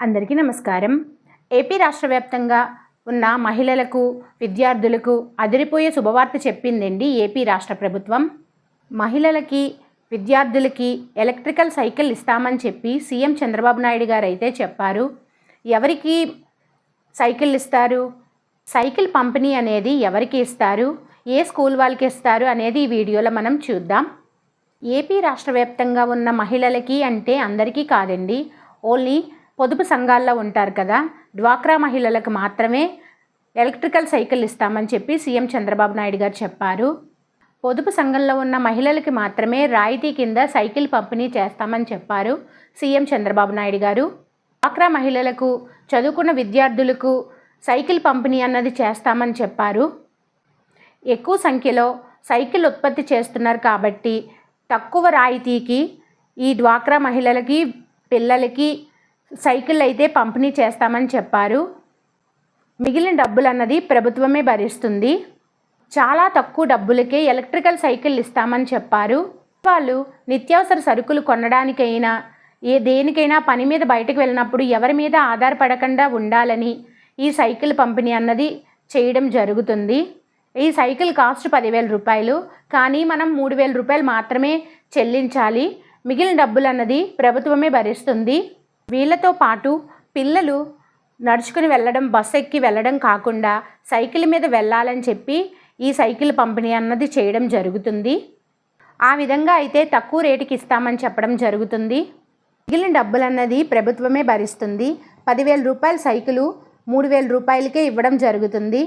అందరికీ నమస్కారం. ఏపీ రాష్ట్ర వ్యాప్తంగా ఉన్న మహిళలకు విద్యార్థులకు అదిరిపోయే శుభవార్త చెప్పిందండి ఏపీ రాష్ట్ర ప్రభుత్వం. మహిళలకి విద్యార్థులకి ఎలక్ట్రికల్ సైకిల్ ఇస్తామని చెప్పి సీఎం చంద్రబాబు నాయుడు గారు అయితే చెప్పారు. ఎవరికి సైకిల్ ఇస్తారు? సైకిల్ పంపిణీ అనేది ఎవరికి ఇస్తారు? ఏ స్కూల్ వాళ్ళకి ఇస్తారు అనేది ఈ వీడియోలో మనం చూద్దాం. ఏపీ రాష్ట్ర వ్యాప్తంగా ఉన్న మహిళలకి అంటే అందరికీ కాదండి. ఓన్లీ పొదుపు సంఘాల్లో ఉంటారు కదా డ్వాక్రా మహిళలకు మాత్రమే ఎలక్ట్రికల్ సైకిల్ ఇస్తామని చెప్పి సీఎం చంద్రబాబు నాయుడు గారు చెప్పారు. పొదుపు సంఘంలో ఉన్న మహిళలకి మాత్రమే రాయితీ కింద సైకిల్ పంపిణీ చేస్తామని చెప్పారు సీఎం చంద్రబాబు నాయుడు గారు. డ్వాక్రా మహిళలకు చదువుకున్న విద్యార్థులకు సైకిల్ పంపిణీ అన్నది చేస్తామని చెప్పారు. ఎక్కువ సంఖ్యలో సైకిల్ ఉత్పత్తి చేస్తున్నారు కాబట్టి తక్కువ రాయితీకి ఈ డ్వాక్రా మహిళలకి పిల్లలకి సైకిల్ అయితే పంపిణీ చేస్తామని చెప్పారు. మిగిలిన డబ్బులు అన్నది ప్రభుత్వమే భరిస్తుంది. చాలా తక్కువ డబ్బులకే ఎలక్ట్రికల్ సైకిల్ ఇస్తామని చెప్పారు. వాళ్ళు నిత్యావసర సరుకులు కొనడానికైనా ఏ దేనికైనా పని మీద బయటకు వెళ్ళినప్పుడు ఎవరి మీద ఆధారపడకుండా ఉండాలని ఈ సైకిల్ పంపిణీ అన్నది చేయడం జరుగుతుంది. ఈ సైకిల్ కాస్ట్ పదివేల రూపాయలు కానీ మనం మూడు వేల రూపాయలు మాత్రమే చెల్లించాలి. మిగిలిన డబ్బులు అన్నది ప్రభుత్వమే భరిస్తుంది. వీళ్ళతో పాటు పిల్లలు నడుచుకుని వెళ్ళడం బస్సు ఎక్కి వెళ్ళడం కాకుండా సైకిల్ మీద వెళ్ళాలని చెప్పి ఈ సైకిల్ పంపిణీ అన్నది చేయడం జరుగుతుంది. ఆ విధంగా అయితే తక్కువ రేటుకి ఇస్తామని చెప్పడం జరుగుతుంది. మిగిలిన డబ్బులన్నది ప్రభుత్వమే భరిస్తుంది. పదివేల రూపాయల సైకిలు మూడు వేల రూపాయలకే ఇవ్వడం జరుగుతుంది.